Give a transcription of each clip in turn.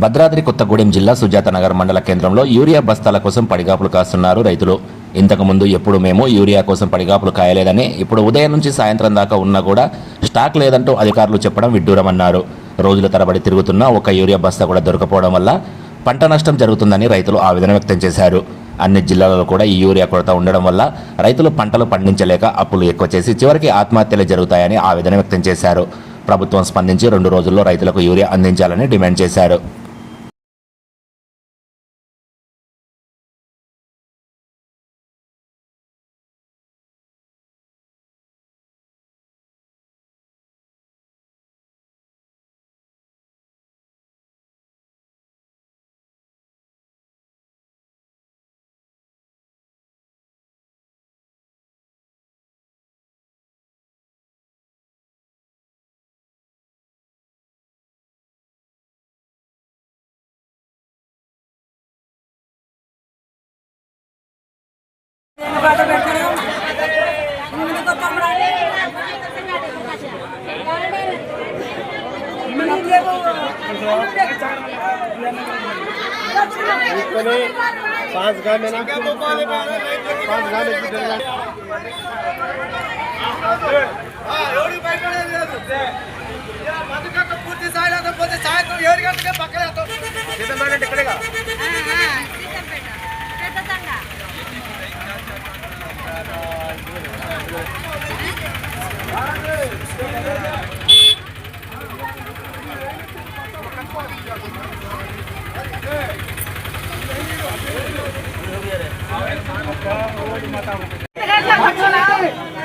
భద్రాద్రి కొత్తగూడెం జిల్లా సుజాత నగర్ మండల కేంద్రంలో యూరియా బస్తాల కోసం పడిగాపులు కాస్తున్నారు రైతులు. ఇంతకుముందు ఎప్పుడు మేము యూరియా కోసం పడిగాపులు కాయలేదని ఇప్పుడు ఉదయం నుంచి సాయంత్రం దాకా ఉన్నా కూడా స్టాక్ లేదంటూ అధికారులు చెప్పడం విడ్డూరమన్నారు. రోజుల తరబడి తిరుగుతున్న ఒక యూరియా బస్తా కూడా దొరకపోవడం వల్ల పంట నష్టం జరుగుతుందని రైతులు ఆవేదన వ్యక్తం చేశారు. అన్ని జిల్లాలలో కూడా ఈ యూరియా కొరత ఉండడం వల్ల రైతులు పంటలు పండించలేక అప్పులు ఎక్కువ చేసి చివరికి ఆత్మహత్యలు జరుగుతాయని ఆవేదన వ్యక్తం చేశారు. ప్రభుత్వం స్పందించి రెండు రోజుల్లో రైతులకు యూరియా అందించాలని డిమాండ్ చేశారు. पांच गाय में ना पांच गाय में कितने गाय పూర్తి స్థాయిలో పోతే సాయంత్రం ఏడు గంటలకే పక్కన సీతంపేట ఇక్కడేగా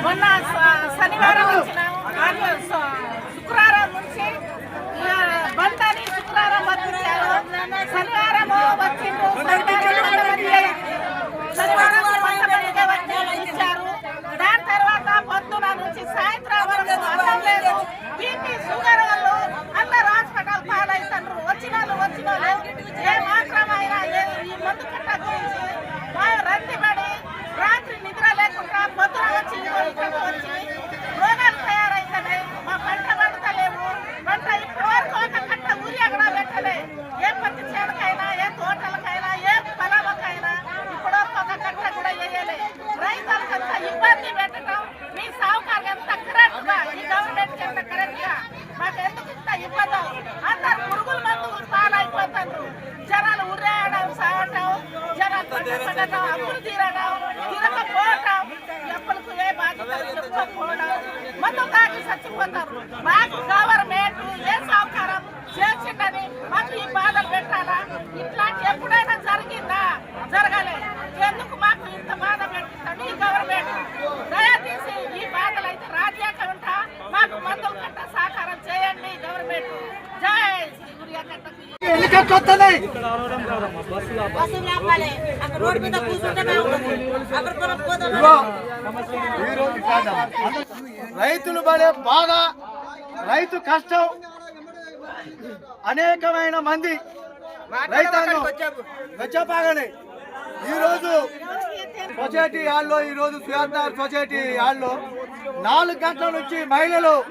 మొన్న శనివారం వచ్చిన పంట అప్పులు తీరడం చెప్పుకోకపోవడం చచ్చిపోతారు. మాకు అక్కడ కొనుక్కోదాం రైతులు పడే బాధ రైతు కష్టం అనేకమైన మంది రైతాంగం వచ్చాపాగని. ఈరోజు సొసైటీ హాల్లో ఈరోజు సుయాదార్ సొసైటీ హాల్లో నాలుగు గంటల నుంచి మహిళలు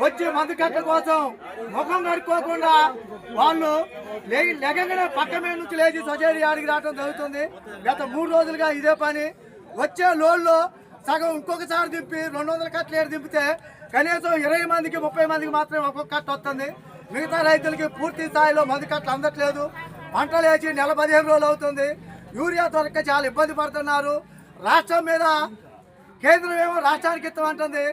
వచ్చి మందు కట్ల కోసం ముఖం కడుక్కోకుండా వాళ్ళు లే- లెగంగానే పక్క మీద నుంచి లేచి సొసైటీ ఆడికి రావడం జరుగుతుంది. గత మూడు రోజులుగా ఇదే పని. వచ్చే లోన్లో సగం ఇంకొకసారి దింపి రెండు వందల కట్టలు ఏడు దింపితే కనీసం ఇరవై మందికి ముప్పై మందికి మాత్రమే ఒక్కొక్క కట్ట వస్తుంది. మిగతా రైతులకి పూర్తి స్థాయిలో మందు కట్టలు అందట్లేదు. పంటలు వేసి నెల పదిహేను రోజులు అవుతుంది. యూరియా దొరక చాలా ఇబ్బంది పడుతున్నారు. రాష్ట్రం మీద కేంద్రం ఏమో రాష్ట్రానికి ఇస్తామంటుంది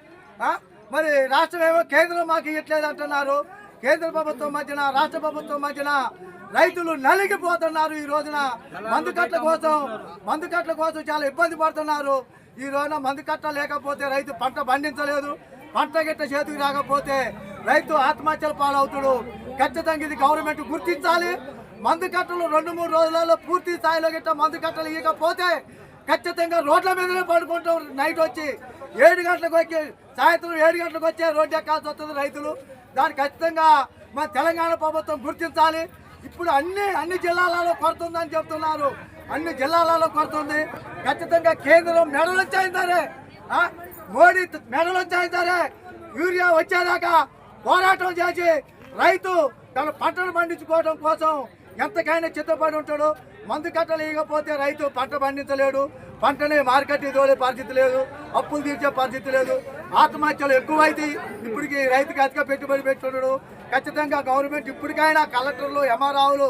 మరి రాష్ట్రం ఏమో కేంద్రం మాకు ఇవ్వట్లేదు అంటున్నారు. కేంద్ర ప్రభుత్వం మధ్యన రాష్ట్ర ప్రభుత్వం మధ్యన రైతులు నలిగిపోతున్నారు ఈ రోజున. మందు కట్ల కోసం మందు కట్ల కోసం చాలా ఇబ్బంది పడుతున్నారు. ఈ రోజున మందు కట్ట లేకపోతే రైతు పంట పండించలేదు. పంట గిట్ట చేతికి రాకపోతే రైతు ఆత్మహత్యల పాలవుతాడు. ఖచ్చితంగా ఇది గవర్నమెంట్ గుర్తించాలి. మందు కట్టలు రెండు మూడు రోజులలో పూర్తి స్థాయిలో గిట్ట మందు కట్టలు ఇవ్వకపోతే ఖచ్చితంగా రోడ్ల మీదనే పడుకుంటాం నైట్ వచ్చి ఏడు గంటలకు వచ్చి సాయంత్రం ఏడు గంటలకు వచ్చే రోడ్డు ఎక్కాల్సి వస్తుంది రైతులు. దాన్ని ఖచ్చితంగా మన తెలంగాణ ప్రభుత్వం గుర్తించాలి. ఇప్పుడు అన్ని అన్ని జిల్లాలలో కొరత ఉందని చెప్తున్నారు. అన్ని జిల్లాలలో కొరత ఉంది ఖచ్చితంగా కేంద్రం మెడలు వచ్చాయి సరే మోడీ మెడలు వచ్చాయి సరే యూరియా వచ్చేదాకా పోరాటం చేసి రైతు తన పంటను పండించుకోవడం కోసం ఎంతకైనా చిత్తపడి ఉంటాడు. మందు కట్టలేకపోతే రైతు పంట పండించలేడు పంటని మార్కెట్ తోలే పరిస్థితి లేదు అప్పులు తీర్చే పరిస్థితి లేదు. ఆత్మహత్యలు ఎక్కువైతాయి ఇప్పటికి రైతుకి అధిక పెట్టుబడి పెట్టున్నాడు ఖచ్చితంగా గవర్నమెంట్ ఇప్పటికైనా కలెక్టర్లు ఎంఆర్ఆవులు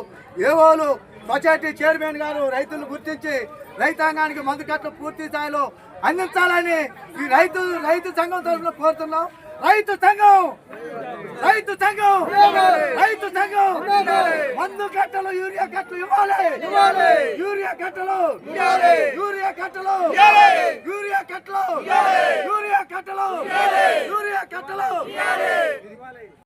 ఏవోలు సొసైటీ చైర్మన్ గారు రైతులు గుర్తించి రైతాంగానికి మందు కట్టలు పూర్తి స్థాయిలో అందించాలని ఈ రైతు రైతు సంఘం తరఫున కోరుతున్నాం. రైతు సంఘం! రైతు సంఘం! రైతు సంఘం! మందు కట్టలు యూరియా కట్టలు ఇవ్వాలి. యూరియా కట్టలు! యూరియా కట్టలు! యూరియా కట్టలు! యూరియా కట్టలు! యూరియా కట్టలు!